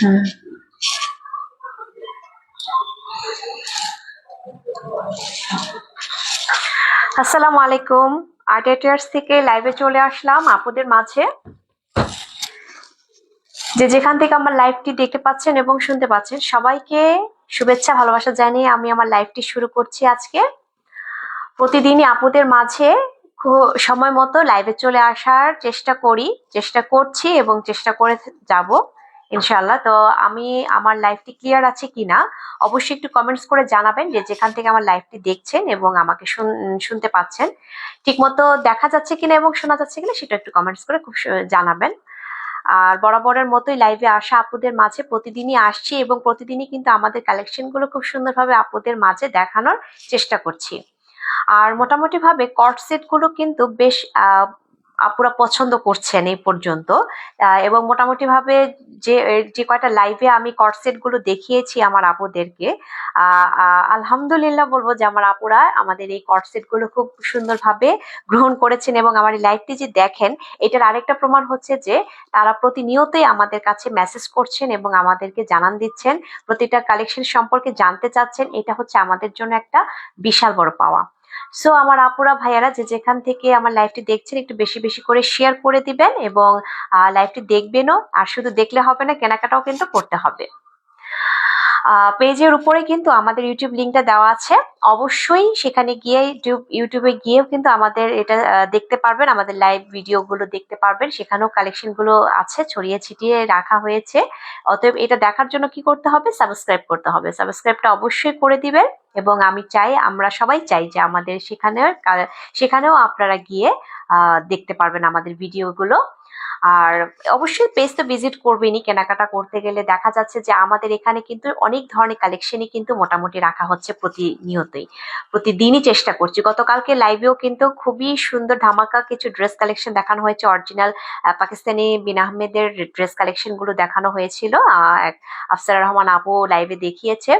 হ্যাঁ। আসসালামু আলাইকুম। আর্ট এটিয়ার্স থেকে লাইভে চলে আসলাম আপুদের মাঝে। যে যেখান থেকে আমার লাইভটি দেখতে পাচ্ছেন এবং শুনতে পাচ্ছেন, সবাইকে শুভেচ্ছা, ভালোবাসা জানিয়ে আমি আমার লাইভটি শুরু করছি আজকে। প্রতিদিনই আপুদের মাঝে সময় মতো লাইভে চলে আসার চেষ্টা করি, চেষ্টা করছি এবং চেষ্টা করে যাব ইনশাল্লাহ তো আমি, আমার লাইফটি ক্লিয়ার আছে কিনা, অবশ্যই একটু কমেন্টস করে জানাবেন যে যেখান থেকে আমার লাইভটি দেখছেন এবং আমাকে শুন- শুনতে পাচ্ছেন। ঠিকমতো দেখা যাচ্ছে কিনা এবং শোনা যাচ্ছে কিনা সেটা একটু কমেন্টস করে খুব জানাবেন। আর বরাবরের মতোই লাইভে আসা আপুদের মাঝে প্রতিদিনই আসছি এবং প্রতিদিনই কিন্তু আমাদের কালেকশনগুলো খুব সুন্দরভাবে আপুদের মাঝে দেখানোর চেষ্টা করছি। আর মোটামুটি ভাবে কট সেটগুলো কিন্তু বেশ আপুরা পছন্দ করছেন এই পর্যন্ত। এবং মোটামুটি ভাবে যে যে কয়টা লাইভে আমি কট সেটগুলো দেখিয়েছি আমার আপুদেরকে আলহামদুলিল্লাহ বলব যে আমার আপুরা আমাদের এই কট সেটগুলো খুব সুন্দরভাবে গ্রহণ করেছেন এবং আমার এই লাইভটি যে দেখেন, এটার আরেকটা প্রমাণ হচ্ছে যে তারা প্রতিনিয়তই আমাদের কাছে মেসেজ করছেন এবং আমাদেরকে জানান দিচ্ছেন। প্রতিটা কালেকশন সম্পর্কে জানতে চাচ্ছেন, এটা হচ্ছে আমাদের জন্য একটা বিশাল বড় পাওয়া। সো আমার আপুরা, ভাইয়ারা যে যেখান থেকে আমার লাইভটি দেখছেন, একটু বেশি বেশি করে শেয়ার করে দিবেন এবং লাইভটি দেখবেনও। আর শুধু দেখলে হবে না, কেনাকাটাও কিন্তু করতে হবে। পেজের উপরে কিন্তু আমাদের ইউটিউব লিঙ্কটা দেওয়া আছে। অবশ্যই সেখানে গিয়ে ইউটিউব গিয়েও কিন্তু আমাদের এটা দেখতে পারবেন। আমাদের লাইভ ভিডিওগুলো দেখতে পারবেন। সেখানেও কালেকশনগুলো আছে, ছড়িয়ে ছিটিয়ে রাখা হয়েছে। অতএব এটা দেখার জন্য কি করতে হবে? সাবস্ক্রাইব করতে হবে। সাবস্ক্রাইবটা অবশ্যই করে দিবেন। এবং আমি চাই, আমরা সবাই চাই যে আমাদের সেখানে সেখানেও আপনারা গিয়ে দেখতে পারবেন আমাদের ভিডিওগুলো আর অবশ্যই পেজ তো ভিজিট করবেনই কেনাকাটা করতে গেলে। দেখা যাচ্ছে যে আমাদের এখানে কিন্তু অনেক ধরনের কালেকশনই কিন্তু মোটামুটি রাখা হচ্ছে প্রতিনিয়তই। প্রতিদিনই চেষ্টা করছি। গতকালকে লাইভেও কিন্তু খুবই সুন্দর ধামাকা কিছু ড্রেস কালেকশন দেখানো হয়েছে। অরিজিনাল পাকিস্তানি বিন আহমেদের ড্রেস কালেকশনগুলো দেখানো হয়েছিল। আফসার রহমান আপু লাইভে দেখিয়েছে।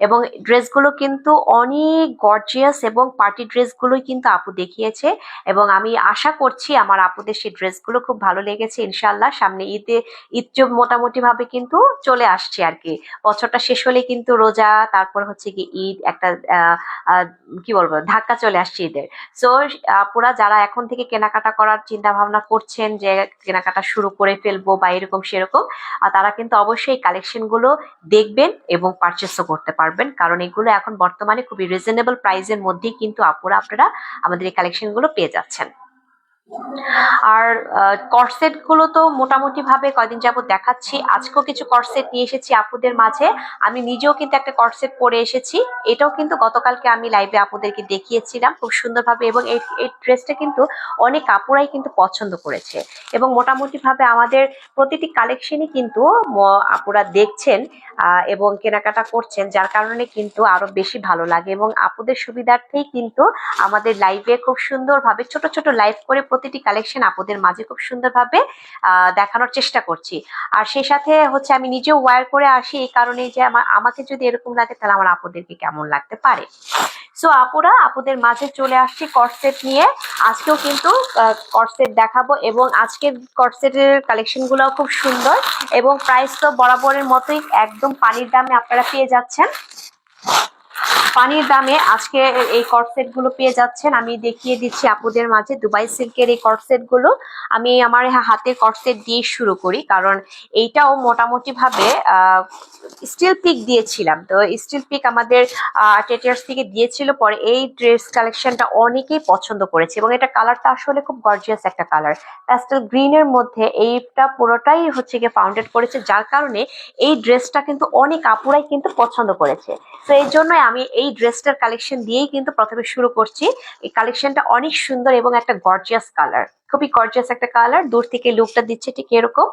এবং ড্রেসগুলো কিন্তু অনেক গর্জিয়াস এবং পার্টি ড্রেসগুলোই কিন্তু আপু দেখিয়েছে। এবং আমি আশা করছি আমার আপুদের সেই ড্রেসগুলো খুব ভালো লেগেছে। ইনশাল্লাহ সামনে ঈদে, ঈদ যে মোটামুটি ভাবে কিন্তু চলে আসছে আর কি বছরটা শেষ হলে কিন্তু রোজা, তারপর হচ্ছে কি ঈদ, একটা কি বলব, ধাক্কা চলে আসছে ঈদের। সো আপুরা যারা এখন থেকে কেনাকাটা করার চিন্তা ভাবনা করছেন যে কেনাকাটা শুরু করে ফেলব বা এরকম সেরকম তারা কিন্তু অবশ্যই কালেকশনগুলো দেখবেন এবং পারচেসও করতে পারবেন। কারণ এগুলো এখন বর্তমানে খুবই রিজনেবল প্রাইসের মধ্যেই কিন্তু আপুরা, আপনারা আমাদের এই কালেকশনগুলো পেয়ে যাচ্ছেন। আর কর্সেটগুলো তো মোটামুটি ভাবে কয়দিন যাবত দেখাচ্ছি। আজকেও কিছু কর্সেট নিয়ে এসেছি আপুদের মাঝে। আমি নিজেও কিন্তু একটা কর্সেট পরে এসেছি। এটাও কিন্তু গতকালকে আমি লাইভে আপুদেরকে দেখিয়েছিলাম খুব সুন্দরভাবে এবং এই এই ড্রেসটা কিন্তু অনেক আপুরাই কিন্তু পছন্দ করেছে। এবং মোটামুটি ভাবে আমাদের প্রতিটি কালেকশনই কিন্তু আপুরা দেখছেন এবং কেনাকাটা করছেন, যার কারণে কিন্তু আরও বেশি ভালো লাগে। এবং আপুদের সুবিধার্থেই কিন্তু আমাদের লাইভে খুব সুন্দরভাবে ছোট ছোট লাইভ করে প্রতিটি কালেকশন আপুদের মাঝে খুব সুন্দরভাবে দেখানোর চেষ্টা করছি। আর সেই সাথে হচ্ছে আমি নিজেও ওয়্যার করে আসি এই কারণে যে আমার, আমাকে যদি এরকম লাগে তাহলে আমার আপুদেরকে কেমন লাগতে পারে। সো আপুরা, আপুদের মাঝে চলে আসছি কর্সেট নিয়ে। আজকেও কিন্তু কর্সেট দেখাবো এবং আজকের কর্সেটের কালেকশনগুলো খুব সুন্দর এবং প্রাইস তো বরাবরের মতোই একদম পানির দামে আপনারা পেয়ে যাচ্ছেন। পানির দামে আজকে এই কর্সেটগুলো পেয়ে যাচ্ছেন। আমি দেখিয়ে দিচ্ছি আপুদের মাঝে দুবাই সিল্কের এই কর্সেটগুলো। আমি আমার হাতের কর্সেট দিয়ে শুরু করি, কারণ এইটাও মোটামুটি ভাবে স্টিল পিক দিয়েছিলাম। তো স্টিল পিক আমাদের টেটিয়ার্স থেকে দিয়েছিল, পরে এই ড্রেস কালেকশনটা অনেকেই পছন্দ করেছে, এবং এটা কালারটা আসলে খুব গর্জিয়াস একটা কালার প্যাস্টেল গ্রিনের মধ্যে এইটা পুরোটাই হচ্ছে গিয়ে ফাউন্ডেড করেছে, যার কারণে এই ড্রেসটা কিন্তু অনেক আপুরাই কিন্তু পছন্দ করেছে। তো এই জন্যই আমি এই ড্রেসটার কালেকশন দিয়েই কিন্তু প্রথমে শুরু করছি। এই কালেকশনটা অনেক সুন্দর এবং একটা গর্জিয়াস কালার খুবই গর্জিয়াস একটা কালার দূর থেকে লুকটা দিচ্ছে ঠিক এরকম।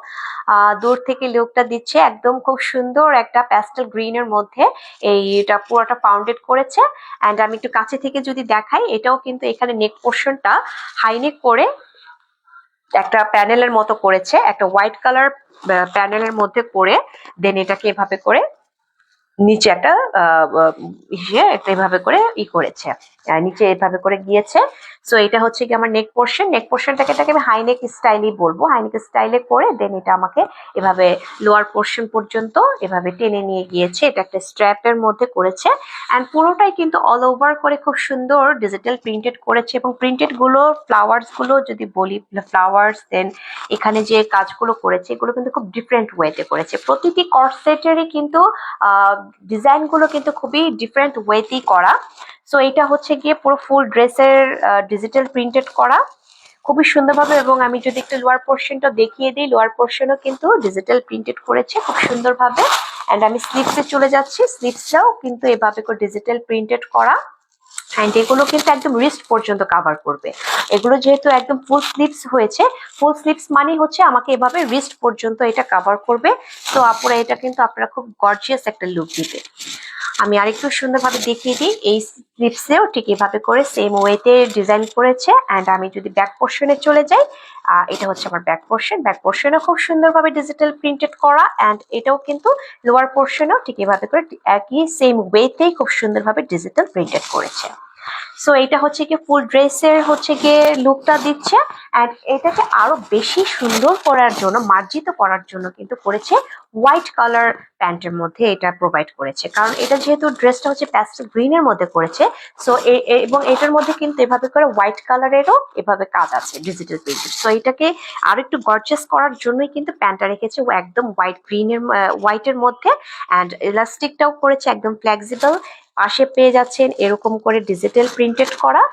দূর থেকে লুকটা দিচ্ছে একদম খুব সুন্দর একটা প্যাস্টেল গ্রিনের মধ্যে। এইটা পুরোটা ফাউন্ডেড করেছে। অ্যান্ড আমি একটু কাছে থেকে যদি দেখাই, এটাও কিন্তু এখানে নেক পোর্শনটা হাইনেক করে একটা প্যানেলের মতো করেছে। একটা হোয়াইট কালার প্যানেলের মধ্যে করে দেন এটাকে এভাবে করে নিচে একটা আহ, একটা এভাবে করে ই করেছে। নিচে এভাবে করে গিয়েছে। সো এটা হচ্ছে কি আমার নেক পোর্শন নেক পোর্শনটাকে এটাকে আমি হাই নেক স্টাইলই বলব। হাই নেক স্টাইলে করে দেন এটা আমাকে এভাবে লোয়ার পোর্শন পর্যন্ত এভাবে টেনে নিয়ে গিয়েছে। এটা একটা স্ট্র্যাপের মধ্যে করেছে। অ্যান্ড পুরোটাই কিন্তু অল ওভার করে খুব সুন্দর ডিজিটাল প্রিন্টেড করেছে এবং প্রিন্টেডগুলো ফ্লাওয়ার্সগুলো যদি বলি ফ্লাওয়ার্স দেন এখানে যে কাজগুলো করেছে এগুলো কিন্তু খুব ডিফারেন্ট ওয়েতে করেছে। প্রতিটি কর্সেটেরই কিন্তু ডিজাইনগুলো কিন্তু খুবই ডিফারেন্ট ওয়েতেই করা। সো এটা হচ্ছে গিয়ে পুরো ফুল ড্রেসের ডিজিটাল প্রিন্টেড করা। খুবই সুন্দরভাবে এবং আমি যদি একটু লোয়ার পোর্শনটা দেখিয়ে দিই লোয়ার পোর্শনও কিন্তু ডিজিটাল প্রিন্টেড করেছে খুব সুন্দরভাবে। অ্যান্ড আমি স্লিপসে চলে যাচ্ছি স্লিপসটাও কিন্তু এভাবে করে ডিজিটাল প্রিন্টেড করা। অ্যান্ড এগুলো কিন্তু একদম রিস্ট পর্যন্ত কাভার করবে। এগুলো যেহেতু একদম ফুল স্লিপস হয়েছে ফুল স্লিপস মানে হচ্ছে আমাকে এভাবে রিস্ট পর্যন্ত এটা কাভার করবে। তো আপুরা, এটা কিন্তু আপনারা খুব গর্জিয়াস একটা লুক দিবে। আমি আরেকটু সুন্দরভাবে দেখিয়ে দিই। এই স্লিপসেও ঠিক এভাবে করে সেম ওয়েতে ডিজাইন করেছে। অ্যান্ড আমি যদি ব্যাক পোর্শনে চলে যাই এটা হচ্ছে আমার ব্যাক পোর্শন ব্যাক পোর্শনও খুব সুন্দরভাবে ডিজিটাল প্রিন্টেড করা। অ্যান্ড এটাও কিন্তু লোয়ার পোর্শনেও ঠিক এভাবে করে একই সেম ওয়েতেই খুব সুন্দরভাবে ডিজিটাল প্রিন্টেড করেছে। ah, সো এটা হচ্ছে কি ফুল ড্রেসের হচ্ছে গিয়ে লুকটা দিচ্ছে অ্যান্ড এটাকে আরও বেশি সুন্দর করার জন্য, মার্জিত করার জন্য কিন্তু করেছে হোয়াইট কালার প্যান্টের মধ্যে এটা প্রোভাইড করেছে। কারণ এটা যেহেতু ড্রেসটা হচ্ছে প্যাস্টেল গ্রিনের মধ্যে করেছে সো এবং এটার মধ্যে কিন্তু এভাবে করে হোয়াইট কালারেরও এভাবে কাজ আছে ডিজিটাল প্রিন্টেড সো এটাকে আরও একটু গর্জাস করার জন্যই কিন্তু প্যান্টটা রেখেছে একদম হোয়াইট গ্রিনের হোয়াইটের মধ্যে অ্যান্ড ইলাস্টিকটাও করেছে, একদম ফ্লেক্সিবল পাশে পেয়ে যাচ্ছেন এরকম করে ডিজিটাল প্রিন্টেড করা।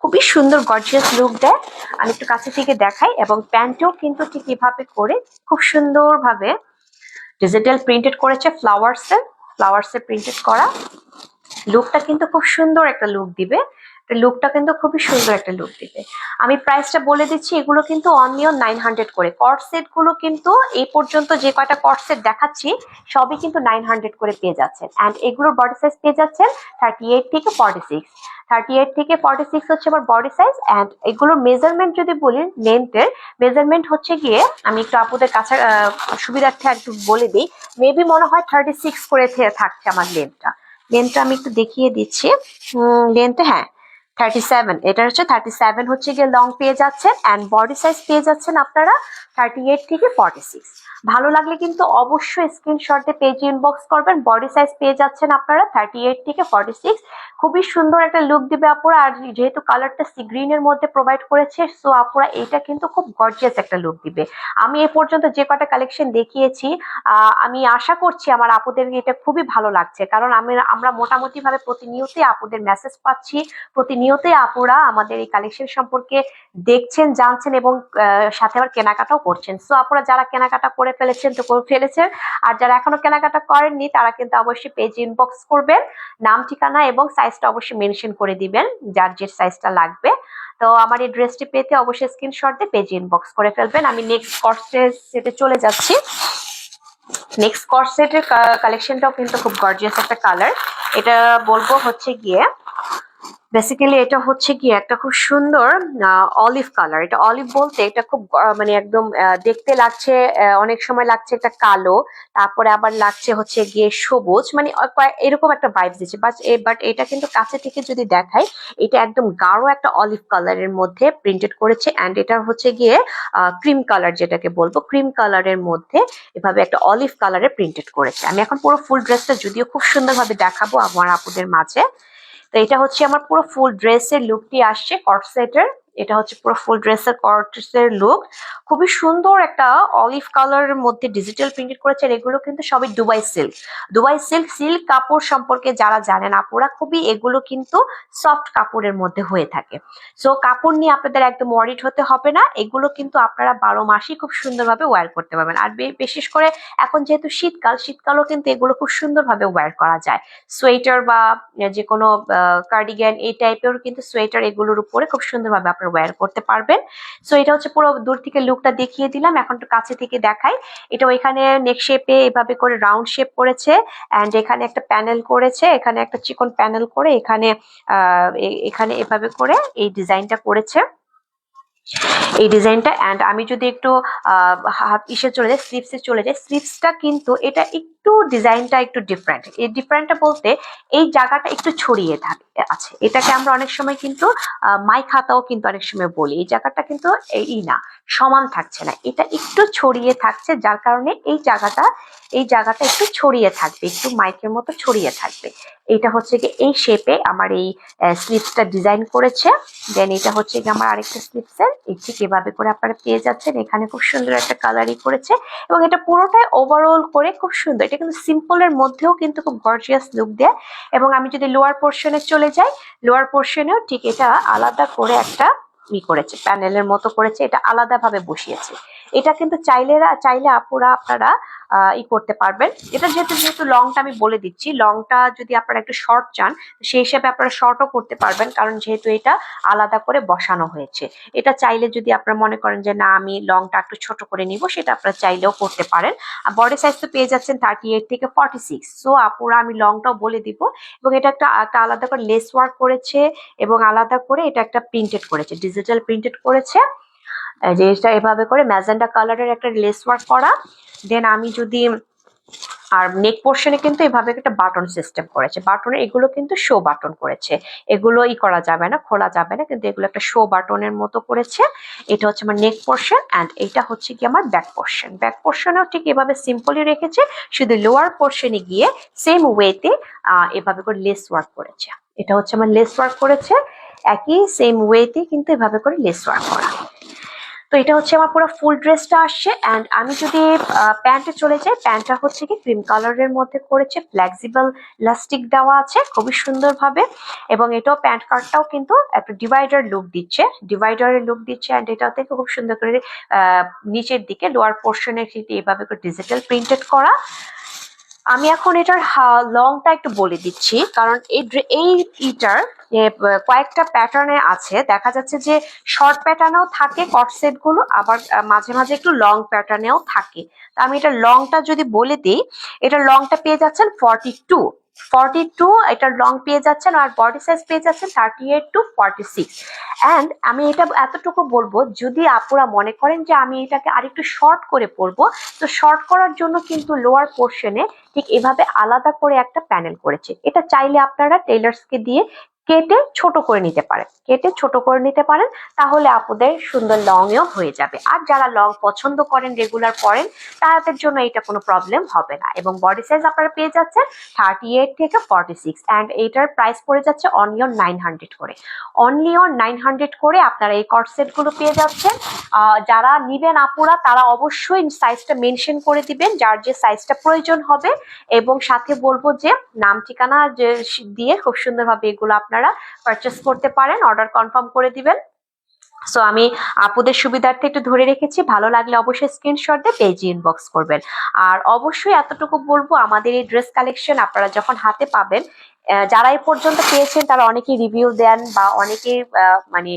খুবই সুন্দর গর্জিয়াস লুক দেয়। আমি একটু কাছে থেকে দেখাই এবং প্যান্টও কিন্তু ঠিক এভাবে করে খুব সুন্দরভাবে ডিজিটাল প্রিন্টেড করেছে ফ্লাওয়ার্সের ফ্লাওয়ার্সের প্রিন্টেড করা। লুকটা কিন্তু খুব সুন্দর একটা লুক দিবে। লুকটা কিন্তু খুবই সুন্দর একটা লুক দিবে। আমি প্রাইসটা বলে দিচ্ছি, এগুলো কিন্তু অনলিয়ন নাইন হান্ড্রেড করে। কট সেটগুলো কিন্তু এই পর্যন্ত যে কয়টা কট সেট দেখাচ্ছি, সবই কিন্তু নাইন হান্ড্রেড করে পেয়ে যাচ্ছেন। অ্যান্ড এগুলোর বডি সাইজ পেয়ে যাচ্ছেন থার্টি এইট থেকে ফর্টি সিক্স থার্টি এইট থেকে ফর্টি সিক্স হচ্ছে আমার বডি সাইজ অ্যান্ড এগুলোর মেজারমেন্ট যদি বলি লেন্থের মেজারমেন্ট হচ্ছে গিয়ে, আমি একটু আপুদের কাছে সুবিধার্থে একটু বলে দিই মেবি মনে হয় থার্টি সিক্স করে থাকছে আমার লেন্থটা লেন্থটা আমি একটু দেখিয়ে দিচ্ছি। লেন্থটা হ্যাঁ থার্টি সেভেন এটা হচ্ছে থার্টি সেভেন হচ্ছে গিয়ে লং পেয়ে যাচ্ছেন অ্যান্ড বডি সাইজ পেয়ে যাচ্ছেন আপনারা থার্টি এইট থেকে সিক্স ভালো লাগলে কিন্তু অবশ্যই করবেন বডি সাইজ পেয়ে যাচ্ছেন আপনারা থার্টি এইট থেকে সিক্স খুবই সুন্দর একটা লুক দিবে আপুরা, আর যেহেতু কালারটা সি গ্রিনের মধ্যে প্রোভাইড করেছে সো আপুরা এটা কিন্তু খুব গর্জিয়াস একটা লুক দিবে। আমি এ পর্যন্ত যে কটা কালেকশন দেখিয়েছি আমি আশা করছি আমার আপুদের এটা খুবই ভালো লাগছে, কারণ আমি, আমরা মোটামুটি ভাবে প্রতিনিয়তই আপুদের মেসেজ পাচ্ছি প্রতিনিয়তই আপুরা আমাদের এই কালেকশন সম্পর্কে দেখছেন, জানছেন এবং সাথে আবার কেনাকাটাও করছেন। সো আপুরা যারা কেনাকাটা করে ফেলেছেন তো করে ফেলেছেন। আর যারা এখনও কেনাকাটা করেননি, তারা কিন্তু অবশ্যই পেজ ইনবক্স করবেন, নাম, ঠিকানা এবং সাইজটা অবশ্যই মেনশন করে দিবেন, যার যে সাইজটা লাগবে। তো আমার এই ড্রেসটি পেতে অবশ্যই স্ক্রিনশট দিয়ে পেজ ইনবক্স করে ফেলবেন। আমি নেক্সট কর্সের সেটে চলে যাচ্ছি। নেক্সট কর্সেটের কালেকশনটাও কিন্তু খুব গর্জিয়াস একটা কালার এটা বলব হচ্ছে গিয়ে বেসিক্যালি এটা হচ্ছে গিয়ে একটা খুব সুন্দর অলিভ কালার এটা অলিভ বলতে এটা খুব মানে একদম দেখতে লাগছে অনেক সময় লাগছে একটা কালো, তারপরে আবার লাগছে হচ্ছে গিয়ে সবুজ মানে এরকম একটা ভাইবস দিচ্ছে। বাট বাট এটা কিন্তু কাছে থেকে যদি দেখাই, এটা একদম গাঢ় একটা অলিভ কালারের মধ্যে প্রিন্টেড করেছে অ্যান্ড এটা হচ্ছে গিয়ে ক্রিম কালার যেটাকে বলব ক্রিম কালারের মধ্যে এভাবে একটা অলিভ কালারে প্রিন্টেড করেছে। আমি এখন পুরো ফুল ড্রেসটা যদিও খুব সুন্দরভাবে দেখাবো আমার আপুদের মাঝে। তো এটা হচ্ছে আমার পুরো ফুল ড্রেসের লুকটি আসছে কট সেটের এটা হচ্ছে পুরো ফুল ড্রেসের কটসের লুক খুবই সুন্দর একটা অলিভ কালারের মধ্যে ডিজিটাল প্রিন্টেড করেছে আর এগুলো কিন্তু সবই Dubai silk Dubai silk silk কাপড় সম্পর্কে যারা জানেন আপুরা, খুবই এগুলো কিন্তু সফট কাপড়ের মধ্যে হয়ে থাকে। সো কাপড় নিয়ে আপনাদের একদম ওয়ারিড হতে হবে না। এগুলো কিন্তু আপনারা বারো মাসই খুব সুন্দরভাবে ওয়্যার করতে পারবেন। আর বিশেষ করে এখন যেহেতু শীতকাল, শীতকালও কিন্তু এগুলো খুব সুন্দরভাবে ওয়্যার করা যায়। সোয়েটার বা যে কোনো কার্ডিগ্যান এই টাইপের কিন্তু সোয়েটার এগুলোর উপরে খুব সুন্দরভাবে আপনারা ওয়্যার করতে পারবেন। সো এটা হচ্ছে পুরো দূর থেকে লুকটা দেখিয়ে দিলাম। এখন একটু কাছে থেকে দেখাই। এটা এখানে নেক শেপে এভাবে করে রাউন্ড শেপ করেছে অ্যান্ড এখানে একটা প্যানেল করেছে, এখানে একটা চিকন প্যানেল করে, এখানে এখানে এভাবে করে এই ডিজাইনটা করেছে। এই ডিজাইনটা অ্যান্ড আমি যদি একটু ইসে চলে যাই স্লিপসে চলে যাই স্লিপসটা কিন্তু এটা একটু ডিজাইনটা একটু ডিফারেন্ট এই ডিফারেন্টটা বলতে এই জায়গাটা একটু ছড়িয়ে থাকে, আছে। এটাকে আমরা অনেক সময় কিন্তু মাই খাতাও কিন্তু অনেক সময় বলি। এই জায়গাটা কিন্তু এই না, সমান থাকছে না। এটা একটু ছড়িয়ে থাকছে, যার কারণে এই জায়গাটা এই জায়গাটা একটু ছড়িয়ে থাকবে, একটু মাইকের মতো ছড়িয়ে থাকবে। এটা হচ্ছে কি এই শেপে আমার এই স্লিপসটা ডিজাইন করেছে। দেন এটা হচ্ছে কি আমার আরেকটা স্লিপসের এই ঠিক এভাবে করে আপনারা পেয়ে যাচ্ছেন। এখানে খুব সুন্দর একটা কালারই করেছে। এবং এটা পুরোটাই ওভারঅল করে খুব সুন্দর। এটা কিন্তু সিম্পলের মধ্যেও কিন্তু খুব গর্জিয়াস লুক দেয়। এবং আমি যদি লোয়ার পোর্শনে চলে যাই লোয়ার পোর্শনেও ঠিক এটা আলাদা করে একটা ই করেছে প্যানেলের মতো করেছে, এটা আলাদাভাবে বসিয়েছে। এটা কিন্তু চাইলেরা, চাইলে আপুরা, আপনারা ই করতে পারবেন। এটা যেহেতু যেহেতু লংটা আমি বলে দিচ্ছি লংটা যদি আপনারা একটু শর্ট চান, সেই হিসাবে আপনারা শর্টও করতে পারবেন, কারণ যেহেতু এটা আলাদা করে বসানো হয়েছে। এটা চাইলে যদি আপনারা মনে করেন যে, না, আমি লংটা একটু ছোট করে নিব, সেটা আপনারা চাইলেও করতে পারেন। আর বডি সাইজ তো পেয়ে যাচ্ছেন থার্টি এইট থেকে ফর্টি সিক্স সো আপুরা, আমি লংটাও বলে দিব। এবং এটা একটা একটা আলাদা করে লেস ওয়ার্ক করেছে এবং আলাদা করে এটা একটা প্রিন্টেড করেছে ডিজিটাল প্রিন্টেড করেছে। এটা এভাবে করে ম্যাজেন্ডা কালারের একটা লেস ওয়ার্ক করা। দেন আমি যদি, আর নেক পোর্শনে কিন্তু এভাবে একটা বাটন সিস্টেম করেছে। বাটনে এগুলো কিন্তু শো বাটন করেছে। এগুলো ই করা যাবে না, খোলা যাবে না, কিন্তু এগুলো একটা শো বাটনের মতো করেছে। এটা হচ্ছে আমার নেক পোর্শন অ্যান্ড এটা হচ্ছে কি আমার ব্যাক পোর্শন ব্যাক পোর্শনেও ঠিক এভাবে সিম্পলি রেখেছে, শুধু লোয়ার পোর্শনে গিয়ে সেম ওয়েতে এভাবে করে লেস ওয়ার্ক করেছে। এটা হচ্ছে আমার লেস ওয়ার্ক করেছে। একই সেম ওয়েতে কিন্তু এভাবে করে লেস ওয়ার্ক করা। তো এটা হচ্ছে আমার পুরো ফুল ড্রেসটা আসছে অ্যান্ড আমি যদি প্যান্টে চলে যাই প্যান্টটা হচ্ছে কি ক্রিম কালারের মধ্যে করেছে ফ্লেক্সিবল লাস্টিক দেওয়া আছে, খুবই সুন্দরভাবে এবং এটাও প্যান্ট কার্ডটাও কিন্তু একটা ডিভাইডার লুক দিচ্ছে ডিভাইডারের লুক দিচ্ছে অ্যান্ড এটাতে খুব সুন্দর করে নিচের দিকে লোয়ার পোর্শনের এইভাবে করে ডিজিটাল প্রিন্টেড করা আমি এখন এটার লংটা একটু বলে দিচ্ছি। কারণ এই ইটার কয়েকটা প্যাটার্নে আছে। দেখা যাচ্ছে যে শর্ট প্যাটার্নেও থাকে কট সেটগুলো আবার মাঝে মাঝে একটু লং প্যাটার্নেও থাকে। তা আমি এটা লংটা যদি বলে দিই, এটা লংটা পেয়ে যাচ্ছেন forty two forty two long পেয়ে যাচ্ছেন আর বডি সাইজ পেয়ে যাচ্ছেন thirty eight to forty six and আমি এটা এতটুকু বলব, যদি আপুরা মনে করেন যে আমি এটাকে আরেকটু শর্ট করে পরবো, তো শর্ট করার জন্য কিন্তু লোয়ার পোর্শনে ঠিক এভাবে আলাদা করে একটা প্যানেল করেছে। এটা চাইলে আপনারা টেলার্সকে দিয়ে কেটে ছোট করে নিতে পারেন। কেটে ছোট করে নিতে পারেন, তাহলে আপুদের সুন্দর লংও হয়ে যাবে। আর যারা লং পছন্দ করেন রেগুলার পরেন, তাদের জন্য এটা কোনো প্রবলেম হবে না। এবং বডি সাইজ আপনারা পেয়ে যাচ্ছেন থার্টি এইট থেকে ফর্টি সিক্স অ্যান্ড এইটার প্রাইস পড়ে যাচ্ছে অনলিয়ন নাইন হান্ড্রেড করে। অনলি অন নাইন হান্ড্রেড করে আপনারা এই কট সেটগুলো পেয়ে যাচ্ছেন। যারা নিবেন আপুরা, তারা অবশ্যই সাইজটা মেনশন করে দিবেন, যার যে সাইজটা প্রয়োজন হবে। এবং সাথে বলব যে, নাম ঠিকানা যে, দিয়ে খুব সুন্দরভাবে এগুলো আপনারা পারচেস করতে পারেন অর্ডার কনফার্ম করে দিবেন। সো আমি আপুদের সুবিধার্থে একটু ধরে রেখেছি। ভালো লাগলে অবশ্যই স্ক্রিনশট দিয়ে পেজে ইনবক্স করবেন। আর অবশ্যই এতটুকু বলব, আমাদের এই ড্রেস কালেকশন আপনারা যখন হাতে পাবেন যারা এই পর্যন্ত পেয়েছেন, তারা অনেকেই রিভিউ দেন বা অনেকেই মানে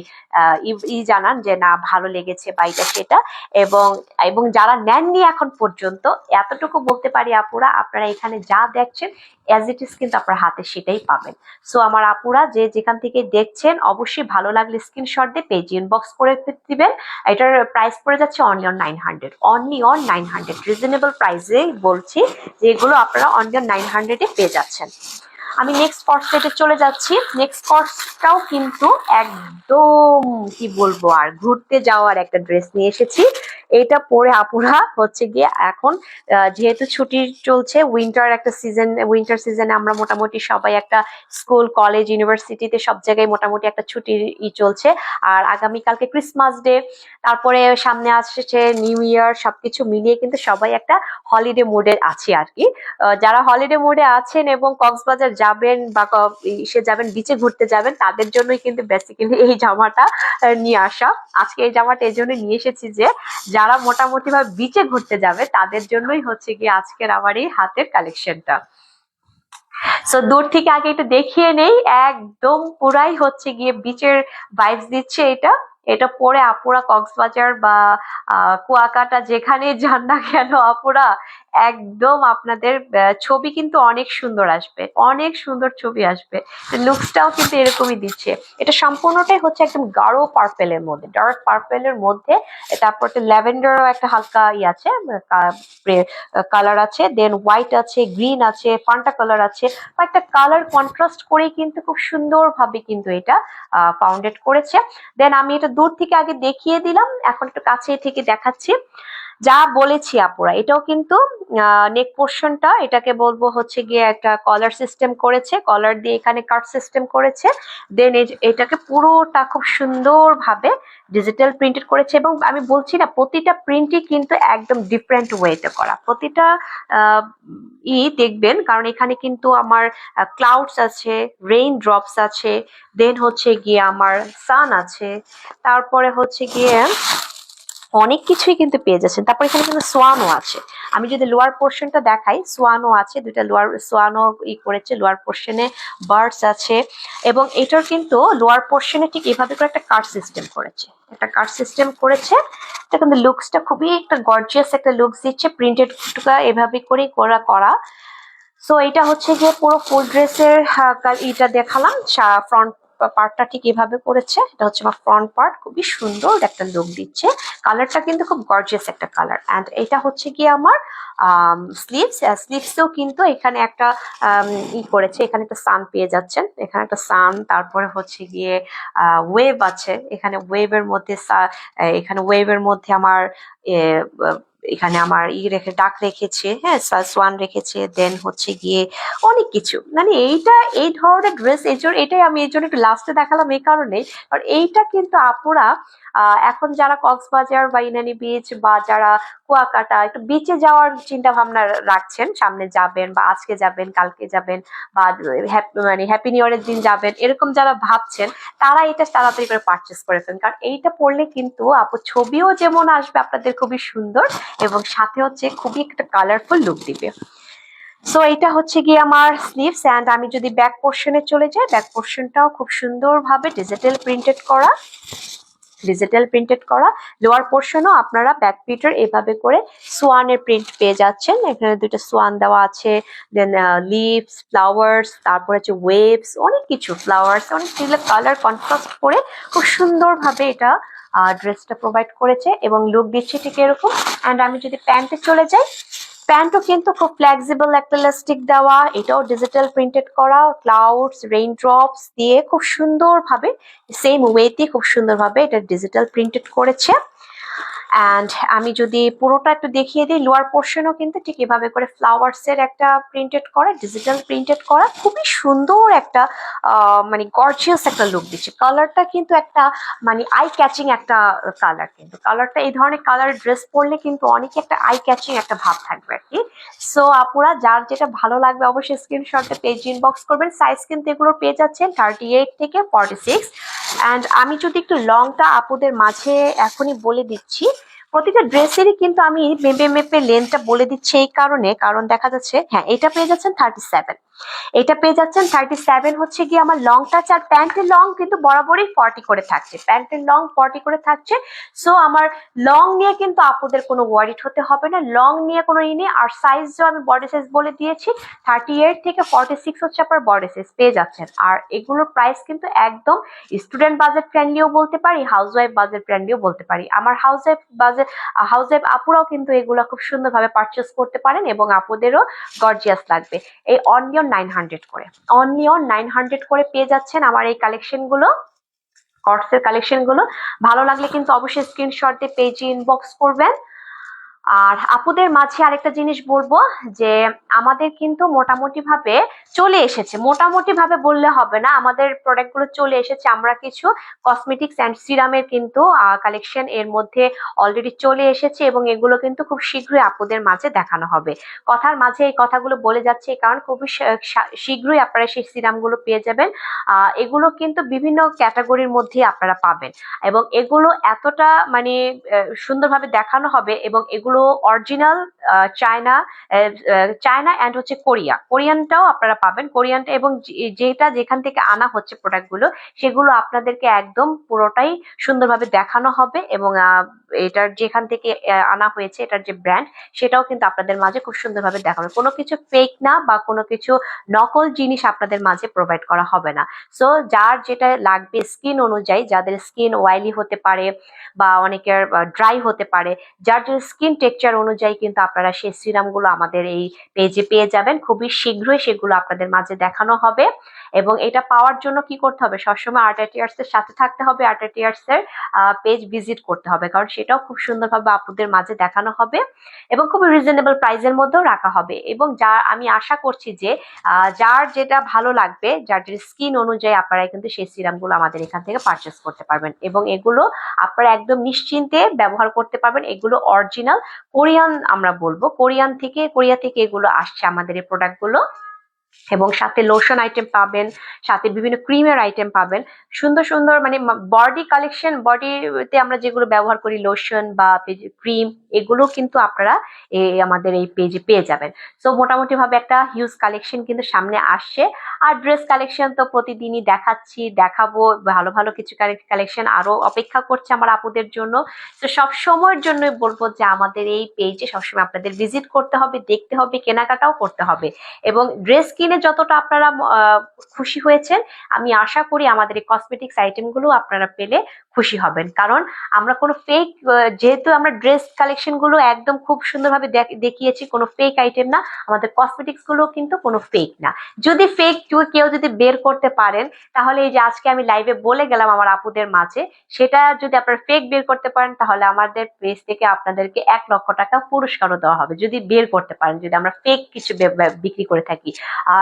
ই জানান যে, না, ভালো লেগেছে বা এটা সেটা। এবং এবং যারা নেননি এখন পর্যন্ত, এতটুকু বলতে পারি আপুরা, আপনারা এখানে যা দেখছেন অ্যাজ ইট ইজ কিন্তু আপনার হাতে সেটাই পাবেন। সো আমার আপুরা যে যেখান থেকে দেখছেন, অবশ্যই ভালো লাগলে স্ক্রিনশট দিয়ে পেজ ইনবক্স করে দিবেন। এটার প্রাইস পড়ে যাচ্ছে only on nine hundred only on nine hundred reasonable প্রাইসে বলছি যে, এগুলো আপনারা অনলি অন নাইন হান্ড্রেডে পেয়ে যাচ্ছেন। আমি নেক্সট কর্স সেটে চলে যাচ্ছি। নেক্সট কর্সটাও কিন্তু একদম, কি বলব আর, ঘুরতে যাওয়ার একটা ড্রেস নিয়ে এসেছি। এটা পরে আপুরা হচ্ছে গিয়ে এখন যেহেতু ছুটি চলছে উইন্টার একটা সিজন উইন্টার সিজনে আমরা মোটামুটি সবাই একটা স্কুল কলেজ ইউনিভার্সিটিতে সব জায়গায় মোটামুটি একটা ছুটির ই চলছে। আর আগামীকালকে ক্রিসমাস ডে তারপরে সামনে আসছে নিউ ইয়ার সবকিছু মিলিয়ে কিন্তু সবাই একটা হলিডে মোডে আছি আর কি। যারা হলিডে মোডে আছেন এবং কক্সবাজার যাবেন বা ইসে যাবেন বিচে ঘুরতে যাবেন, তাদের জন্যই কিন্তু বেসিক্যালি এই জামাটা নিয়ে আসা। আজকে এই জামাটা এই জন্য নিয়ে এসেছি যে, যারা মোটামুটি ভাবে বিচে ঘুরতে যাবে, তাদের জন্যই হচ্ছে গিয়ে আজকের আমার এই হাতের কালেকশনটা সো দূর থেকে আগে একটু দেখিয়ে নেই, একদম পুরাই হচ্ছে গিয়ে বিচের ভাইবস দিচ্ছে এটা। এটা পরে আপুরা কক্সবাজার বা কুয়াকাটা যেখানে যান না কেন, আপুরা একদম আপনাদের ছবি কিন্তু অনেক সুন্দর আসবে, অনেক সুন্দর ছবি আসবে। লুকসটাও কিন্তু এরকমই দিচ্ছে। এটা সম্পূর্ণটাই হচ্ছে একদম গাঢ় পার্পেলের মধ্যে ডার্ক পার্পেলের মধ্যে। তারপর একটা ল্যাভেন্ডারও একটা হালকা ই আছে কালার আছে দেন হোয়াইট আছে গ্রিন আছে ফান্টা কালার আছে। একটা কালার কন্ট্রাস্ট করেই কিন্তু খুব সুন্দরভাবে কিন্তু এটা ফাউন্ডেড করেছে। দেন আমি এটা দূর থেকে আগে দেখিয়ে দিলাম, এখন একটু কাছে থেকে দেখাচ্ছি। যা বলেছি আপুরা, এটাও কিন্তু নেক পোর্শনটা এটাকে বলব হচ্ছে গিয়ে একটা কলার সিস্টেম করেছে কলার দিয়ে এখানে কাট সিস্টেম করেছে দেন এটাকে পুরোটা খুব সুন্দরভাবে ডিজিটাল প্রিন্টেড করেছে এবং আমি বলছি না, প্রতিটা প্রিন্টই কিন্তু একদম ডিফারেন্ট ওয়েতে করা। প্রতিটা ই দেখবেন, কারণ এখানে কিন্তু আমার ক্লাউডস আছে রেইন ড্রপস আছে দেন হচ্ছে গিয়ে আমার সান আছে, তারপরে হচ্ছে গিয়ে অনেক কিছুই কিন্তু পেয়ে যাচ্ছেন। তারপর এখানে কিন্তু সোয়ানো আছে। আমি যদি লোয়ার পোর্শনটা দেখাই সোয়ানো আছে, দুইটা লোয়ার সোয়ানো ই করেছে লোয়ার পোর্শনে বার্ডস আছে। এবং এটার কিন্তু লোয়ার পোর্শনে ঠিক এভাবে করে একটা কার্ড সিস্টেম করেছে। একটা কার্ড সিস্টেম করেছে, এটা কিন্তু লুকসটা খুবই একটা গর্জিয়াস একটা লুকস দিচ্ছে প্রিন্টেড এভাবে করেই করা করা। সো এটা হচ্ছে যে পুরো ফুল ড্রেসের এটা দেখালাম ফ্রন্ট পার্টটা ঠিক এভাবে করেছে, এটা হচ্ছে আমার ফ্রন্ট পার্ট খুবই সুন্দর একটা লুক দিচ্ছে। কালারটা কিন্তু খুব গর্জিয়াস একটা কালার অ্যান্ড এটা হচ্ছে গিয়ে আমার স্লিভস স্লিভসেও কিন্তু এখানে একটা ই করেছে, এখানে একটা সান পেয়ে যাচ্ছেন। এখানে একটা সান তারপরে হচ্ছে গিয়ে ওয়েভ আছে। এখানে ওয়েভের মধ্যে এখানে ওয়েভের মধ্যে আমার এখানে আমার ই রেখে, ডাক রেখেছে হ্যাঁ সোয়ান রেখেছে দেন হচ্ছে গিয়ে অনেক কিছু। মানে এইটা, এই ধরনের ড্রেস এর জন্য, এটাই আমি এর জন্য একটু লাস্টে দেখালাম এই কারণে। আর এইটা কিন্তু আপুরা এখন যারা কক্সবাজার বা ইনানি বিচ বা যারা কুয়াকাটা, একটু বিচে যাওয়ার চিন্তা ভাবনা রাখছেন, সামনে যাবেন বা আজকে যাবেন, কালকে যাবেন বা মানে হ্যাপি নিউ ইয়ারের দিন যাবেন, এরকম যারা ভাবছেন, তারা এটা তাড়াতাড়ি করে পারচেস করে ফেলেন। কারণ এইটা পড়লে কিন্তু আপু, ছবিও যেমন আসবে আপনাদের খুবই সুন্দর এবং সাথে হচ্ছে খুবই একটা কালারফুল লুক দিবে। সো এটা হচ্ছে গিয়ে আমার স্লিভস অ্যান্ড আমি যদি ব্যাক পোর্শনে চলে যাই ব্যাক পোর্শনটাও খুব সুন্দরভাবে ডিজিটাল প্রিন্টেড করা। ডিজিটাল প্রিন্টেড করা। লোয়ার পোর্শনও আপনারা ব্যাক পিটার এভাবে করে সোয়ানের প্রিন্ট পেয়ে যাচ্ছেন। এখানে দুটো সোয়ান দেওয়া আছে দেন লিভস ফ্লাওয়ার্স তারপর হচ্ছে ওয়েভস অনেক কিছু ফ্লাওয়ার্স অনেক কিছু কালার কন্ট্রাস্ট করে খুব সুন্দরভাবে এটা ড্রেসটা প্রোভাইড করেছে এবং লুক দিচ্ছে ঠিক এরকম। অ্যান্ড আমি যদি প্যান্টে চলে যাই প্যান্টও কিন্তু খুব ফ্লেক্সিবল একটা ইলাস্টিক দেওয়া, এটাও ডিজিটাল প্রিন্টেড করা ক্লাউডস রেইনড্রপস দিয়ে খুব সুন্দরভাবে সেম ওয়েতে খুব সুন্দরভাবে এটা ডিজিটাল প্রিন্টেড করেছে। অ্যান্ড আমি যদি পুরোটা একটু দেখিয়ে দিই লোয়ার পোর্শনও কিন্তু ঠিক এভাবে করে ফ্লাওয়ার্স এর একটা প্রিন্টেড করা ডিজিটাল প্রিন্টেড করা, খুবই সুন্দর একটা মানে গর্জিয়াস একটা লুক দিচ্ছে। কালারটা কিন্তু একটা মানে আই ক্যাচিং একটা কালার কিন্তু। কালারটা এই ধরনের কালার ড্রেস পরলে কিন্তু অনেক একটা আই ক্যাচিং একটা ভাব থাকবে আর কি। সো আপুরা, যার যেটা ভালো লাগবে অবশ্যই স্ক্রিনশটে পেজ ইনবক্স করবেন। সাইজ কিন্তু এগুলোর পেয়ে যাচ্ছেন থার্টি এইট থেকে ফর্টি সিক্স অ্যান্ড আমি যদি একটু লংটা আপুদের মাঝে এখনই বলে দিচ্ছি প্রতিটা ড্রেসেরই কিন্তু আমি মেপে মেপে লেন্থটা বলে দিচ্ছি এই কারণে, কারণ দেখা যাচ্ছে হ্যাঁ এটা পেয়ে যাচ্ছেন থার্টি সেভেন এটা পেয়ে যাচ্ছেন থার্টি সেভেন হচ্ছে গিয়ে আমার লং টাচ আর প্যান্টের লং কিন্তু বরাবরই ফর্টি করে থাকছে। প্যান্টের লং ফর্টি করে থাকছে সো আমার লং নিয়ে কিন্তু আপুদের কোনো ওয়ারিড হতে হবে না। লং নিয়ে কোনো ই নেই, আর সাইজও আমি বডি সাইজ বলে দিয়েছি থার্টি এইট থেকে ফর্টি সিক্স হচ্ছে আপনার বডি সাইজ পেয়ে যাচ্ছেন। আর এগুলোর প্রাইস কিন্তু একদম স্টুডেন্ট বাজেট ফ্রেন্ডলিও বলতে পারি হাউস ওয়াইফ বাজেট ফ্রেন্ডলিও বলতে পারি। আমার house wife budget house wife আপুরাও কিন্তু এগুলো খুব সুন্দরভাবে পারচেস করতে পারেন এবং আপুদেরও গর্জিয়াস লাগবে। এই অনিয়ন নাইন হান্ড্রেড করে। অনিয়ন নাইন হান্ড্রেড করে পেয়ে যাচ্ছেন আমার এই কালেকশনগুলো কটসের কালেকশনগুলো ভালো লাগলে কিন্তু অবশ্যই স্ক্রিনশট দিয়ে পেজে ইনবক্স করবেন। আর আপুদের মাঝে আরেকটা জিনিস বলব, যে আমাদের কিন্তু মোটামুটি ভাবে চলে এসেছে। মোটামুটি ভাবে বললে হবে না, আমাদের প্রোডাক্টগুলো চলে এসেছে। আমরা কিছু কসমেটিক্স অ্যান্ড সিরামের কিন্তু কালেকশন এর মধ্যে অলরেডি চলে এসেছে এবং এগুলো কিন্তু খুব শীঘ্রই আপুদের মাঝে দেখানো হবে। কথার মাঝে এই কথাগুলো বলে যাচ্ছে কারণ খুবই শীঘ্রই আপনারা সেই সিরামগুলো পেয়ে যাবেন। এগুলো কিন্তু বিভিন্ন ক্যাটাগরির মধ্যে আপনারা পাবেন। এবং এগুলো এতটা মানে সুন্দরভাবে দেখানো হবে এবং এগুলো এগুলো অরিজিনাল চায়না চায়না অ্যান্ড হচ্ছে কোরিয়া কোরিয়ানটাও আপনারা পাবেন। কোরিয়ানটা এবং যেটা যেখান থেকে আনা হচ্ছে প্রোডাক্টগুলো সেগুলো আপনাদেরকে একদম পুরোটাই সুন্দরভাবে দেখানো হবে এবং এটার যেখান থেকে আনা হয়েছে এটার যে ব্র্যান্ড সেটাও কিন্তু আপনাদের মাঝে খুব সুন্দরভাবে দেখানো। কোনো কিছু ফেক না বা কোনো কিছু নকল জিনিস আপনাদের মাঝে প্রোভাইড করা হবে না। সো যার যেটা লাগবে স্কিন অনুযায়ী, যাদের স্কিন অয়েলি হতে পারে বা অনেকের ড্রাই হতে পারে, যার যে স্কিন টেক্সচার অনুযায়ী কিন্তু আপনারা সেই সিরামগুলো আমাদের এই পেজে পেয়ে যাবেন। খুবই শীঘ্রই সেগুলো আপনাদের মাঝে দেখানো হবে। এবং এটা পাওয়ার জন্য কি করতে হবে? সবসময় আর্ট অ্যাটিয়ার্স এর সাথে থাকতে হবে আর্ট অ্যাটিয়ার্স এর পেজ ভিজিট করতে হবে। কারণ সেটাও খুব সুন্দরভাবে আপুদের মাঝে দেখানো হবে এবং খুবই রিজনেবল প্রাইসের মধ্যেও রাখা হবে। এবং যা, আমি আশা করছি যে যার যেটা ভালো লাগবে, যার যে স্কিন অনুযায়ী আপনারা কিন্তু সেই সিরামগুলো আমাদের এখান থেকে পারচেস করতে পারবেন। এবং এগুলো আপনারা একদম নিশ্চিন্তে ব্যবহার করতে পারবেন। এগুলো অরিজিনাল কোরিয়ান আমরা বলব। কোরিয়ান থেকে, কোরিয়া থেকে এগুলো আসছে আমাদের এই প্রোডাক্টগুলো এবং সাথে লোশন আইটেম পাবেন, সাথে বিভিন্ন ক্রিমের আইটেম পাবেন। সুন্দর সুন্দর মানে বডি কালেকশন বডিতে আমরা যেগুলো ব্যবহার করি লোশন বা ক্রিম এগুলো কিন্তু আপনারা আমাদের এই পেজে পেয়ে যাবেন। সো মোটামুটি ভাবে একটা হিউজ কালেকশন কিন্তু সামনে আসছে। আর ড্রেস কালেকশন তো প্রতিদিনই দেখাচ্ছি, দেখাবো, ভালো ভালো কিছু কালেকশন আরও অপেক্ষা করছে আমার আপুদের জন্য। তো সব সময়ের জন্যই বলব যে আমাদের এই পেজে সবসময় আপনাদের ভিজিট করতে হবে, দেখতে হবে, কেনাকাটাও করতে হবে। এবং ড্রেস কিনে যতটা আপনারা খুশি হয়েছেন, আমি আশা করি আমাদের এই কসমেটিক্স আইটেমগুলো আপনারা পেলে খুশি হবেন। কারণ আমরা কোনো ফেক যেহেতু আমরা ড্রেস কালেকশনগুলো একদম খুব সুন্দরভাবে দেখ- দেখিয়েছি, কোনো ফেক আইটেম না, আমাদের কসমেটিক্সগুলো কিন্তু কোনো ফেক না। যদি ফেক কেউ যদি বের করতে পারেন, তাহলে এই যে আজকে আমি লাইভে বলে গেলাম আমার আপুদের মাঝে, সেটা যদি আপনারা ফেক বের করতে পারেন, তাহলে আমাদের পেজ থেকে আপনাদেরকে এক লক্ষ টাকা পুরস্কারও দেওয়া হবে, যদি বের করতে পারেন, যদি আমরা ফেক কিছু বিক্রি করে থাকি।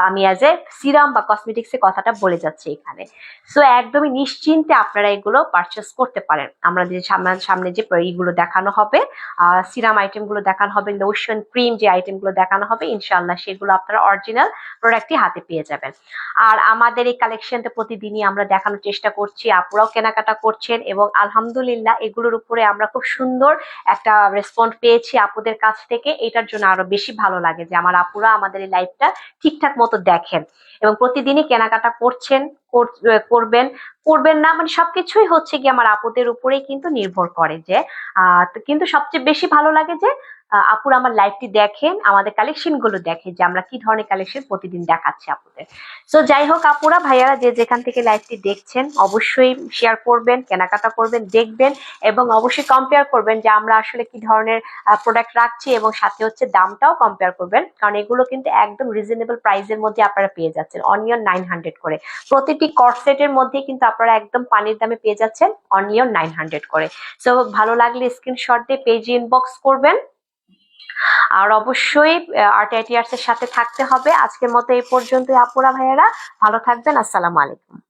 আমি অ্যাজ এ সিরাম বা কসমেটিক্স এর কথাটা বলে যাচ্ছি এখানে। সো একদমই নিশ্চিন্তে আপনারা এগুলো পারচেস করতে পারেন। আমরা যে সামনে যে এইগুলো দেখানো হবে সিরাম আইটেমগুলো দেখানো হবে লোশন ক্রিম যে আইটেমগুলো দেখানো হবে ইনশাল্লাহ সেগুলো আপনারা অরিজিনাল প্রোডাক্টই হাতে পেয়ে যাবেন। আর আমাদের এই কালেকশনটা প্রতিদিনই আমরা দেখানোর চেষ্টা করছি, আপুরাও কেনাকাটা করছেন এবং আলহামদুলিল্লাহ এগুলোর উপরে আমরা খুব সুন্দর একটা রেসপন্স পেয়েছি আপুদের কাছ থেকে। এটার জন্য আরও বেশি ভালো লাগে যে আমার আপুরা আমাদের এই লাইফটা ঠিকঠাক মতো দেখেন এবং প্রতিদিনই কেনাকাটা করছেন করবেন। করবেন না মানে সবকিছুই হচ্ছে কি আমার আপদের উপরেই কিন্তু নির্ভর করে যে আহ, কিন্তু সবচেয়ে বেশি ভালো লাগে যে আপুরা আমার লাইফটি দেখেন, আমাদের কালেকশনগুলো দেখে যে আমরা কি ধরনের কালেকশন প্রতিদিন দেখাচ্ছি আপুদের। সো যাই হোক আপুরা, ভাইয়ারা যে যেখান থেকে লাইভটি দেখছেন, অবশ্যই শেয়ার করবেন, কেনাকাটা করবেন, দেখবেন এবং অবশ্যই কম্পেয়ার করবেন যে আমরা আসলে কি ধরনের প্রোডাক্ট রাখছি এবং সাথে হচ্ছে দামটাও কম্পেয়ার করবেন। কারণ এগুলো কিন্তু একদম রিজনেবল প্রাইসের মধ্যে আপনারা পেয়ে যাচ্ছেন অনিয়ন নাইন হান্ড্রেড করে। প্রতিটি কর্সেটের মধ্যে কিন্তু আপনারা একদম পানির দামে পেয়ে যাচ্ছেন অনিয়ন নাইন হান্ড্রেড করে। সো ভালো লাগলে স্ক্রিনশট দিয়ে পেজে ইনবক্স করবেন। আর অবশ্যই আর্ট আইটিআর্স এর সাথে থাকতে হবে। আজকের মতো এই পর্যন্তই, আপুরা ভাইয়েরা। ভালো থাকবেন। আসসালামু আলাইকুম।